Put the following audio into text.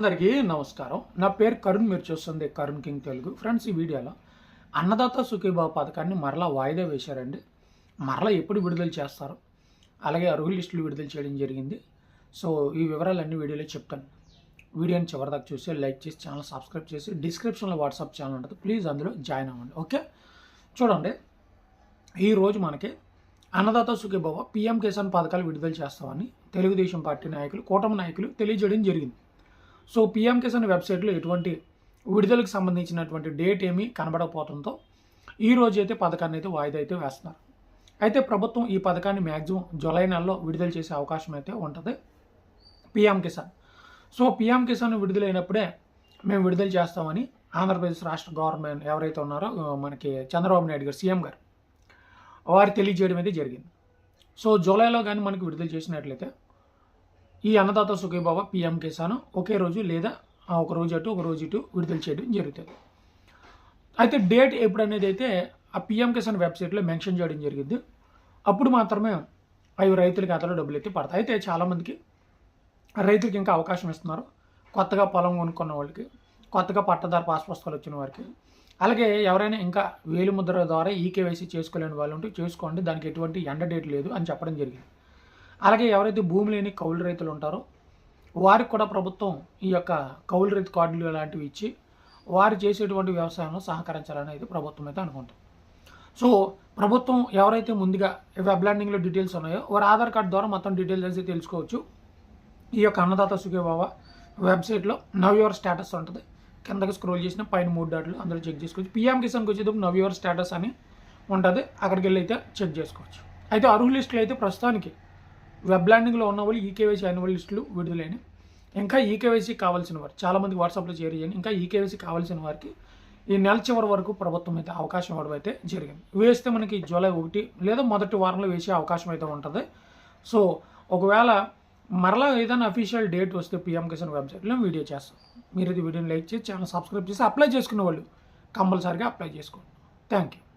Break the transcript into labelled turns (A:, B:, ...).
A: అందరికీ నమస్కారం. నా పేరు కరుణ్ మీరు చూస్తుంది కరుణ్ కింగ్ తెలుగు. ఫ్రెండ్స్ ఈ వీడియోలో అన్నదాత సుఖీబాబు పథకాన్ని మరలా వాయిదా వేశారండి. మరలా ఎప్పుడు విడుదల చేస్తారు? అలాగే అర్హుల లిస్టులు విడుదల చేయడం జరిగింది. సో ఈ వివరాలన్నీ వీడియోలో చెప్తాను. వీడియోని చివరిదాకా చూసి లైక్ చేసి ఛానల్ సబ్స్క్రైబ్ చేసి డిస్క్రిప్షన్లో వాట్సాప్ ఛానల్ ఉంటుంది. ప్లీజ్ అందులో జాయిన్ అవ్వండి. ఓకే? చూడండి. ఈరోజు మనకి అన్నదాత సుఖీబాబు పీఎం కిసాన్ పథకాలు విడుదల చేస్తామని తెలుగుదేశం పార్టీ నాయకులు కూటమి నాయకులు తెలియజేయడం జరిగింది. సో పీఎం కిసాన్ వెబ్సైట్లో ఎటువంటి విడుదలకు సంబంధించినటువంటి డేట్ ఏమీ కనబడకపోవడంతో ఈ రోజు అయితే పథకాన్ని అయితే వాయిదా అయితే వేస్తున్నారు. అయితే ప్రభుత్వం ఈ పథకాన్ని మ్యాక్సిమం జూలై నెలలో విడుదల చేసే అవకాశం అయితే ఉంటుంది PM Kisan so PM Kisan విడుదలైనప్పుడే మేము విడుదల చేస్తామని ఆంధ్రప్రదేశ్ రాష్ట్ర గవర్నమెంట్ ఎవరైతే ఉన్నారో మనకి చంద్రబాబు నాయుడు గారు సీఎం గారు వారు తెలియజేయడం అయితే జరిగింది. సో జూలైలో కానీ మనకి విడుదల చేసినట్లయితే ఈ అన్నదాత సుఖీబాబా పిఎం కిసాన్ ఒకే రోజు లేదా ఒక రోజు అటు ఒక రోజు ఇటు విడుదల చేయడం జరుగుతుంది. అయితే డేట్ ఎప్పుడు అనేది అయితే ఆ పిఎం కిసాన్ వెబ్సైట్లో మెన్షన్ చేయడం జరిగింది అప్పుడు మాత్రమే అవి రైతుల ఖాతాలో డబ్బులు అయితే పడతాయి. అయితే చాలామందికి రైతులకి ఇంకా అవకాశం ఇస్తున్నారు. కొత్తగా పొలం కొనుక్కున్న వాళ్ళకి కొత్తగా పట్టదారు పాస్ పుస్తకాలు వచ్చిన వారికి అలాగే ఎవరైనా ఇంకా వేలు ముద్ర ద్వారా ఈకేవైసీ చేసుకోలేని వాళ్ళు ఉంటే చేసుకోండి. దానికి ఎటువంటి ఎండ డేట్ లేదు అని చెప్పడం జరిగింది. అలాగే ఎవరైతే భూమి లేని కౌలు రైతులు ఉంటారో వారికి కూడా ప్రభుత్వం ఈ యొక్క కౌలు రైతు కార్డులు లాంటివి ఇచ్చి వారు చేసేటువంటి వ్యవసాయంలో సహకరించాలని అయితే ప్రభుత్వం అయితే అనుకుంటుంది. సో ప్రభుత్వం ఎవరైతే ముందుగా వెబ్ ల్యాండింగ్లో డీటెయిల్స్ ఉన్నాయో వారి ఆధార్ కార్డు ద్వారా మొత్తం డీటెయిల్స్ అయితే తెలుసుకోవచ్చు. ఈ యొక్క అన్నదాత సుఖీబాబా వెబ్సైట్లో నవ్ యువర్ స్టేటస్ ఉంటుంది. కిందకి స్క్రోల్ చేసిన పైన మూడు డాట్లు అందులో చెక్ చేసుకోవచ్చు. పిఎం కిసాన్కి వచ్చేటప్పుడు నవ్ యువర్ స్టేటస్ అని ఉంటుంది. అక్కడికి వెళ్ళి అయితే చెక్ చేసుకోవచ్చు. అయితే అర్హుల లిస్టులు అయితే ప్రస్తుతానికి వెబ్ ల్యాండింగ్లో ఉన్న వాళ్ళు ఈకేవైసీ యాన్యువల్ లిస్టులు విడుదలైన ఇంకా ఈకేవైసీ కావాల్సిన వారు చాలామంది వాట్సాప్లో షేర్ చేయండి. ఇంకా ఈకేవైసీ కావాల్సిన వారికి ఈ నెల చివరి వరకు ప్రభుత్వం అయితే అవకాశం ఇవ్వడం అయితే జరిగింది. వేస్తే మనకి జూలై ఒకటి లేదా మొదటి వారంలో వేసే అవకాశం అయితే ఉంటుంది. సో ఒకవేళ మరలా ఏదైనా అఫీషియల్ డేట్ వస్తే పిఎం కిసాన్ వెబ్సైట్లో వీడియో చేస్తాం. మీరు ఇది వీడియోని లైక్ చేసి ఛానల్ సబ్స్క్రైబ్ చేసి అప్లై చేసుకునే వాళ్ళు కంపల్సరీగా అప్లై చేసుకోండి. Thank you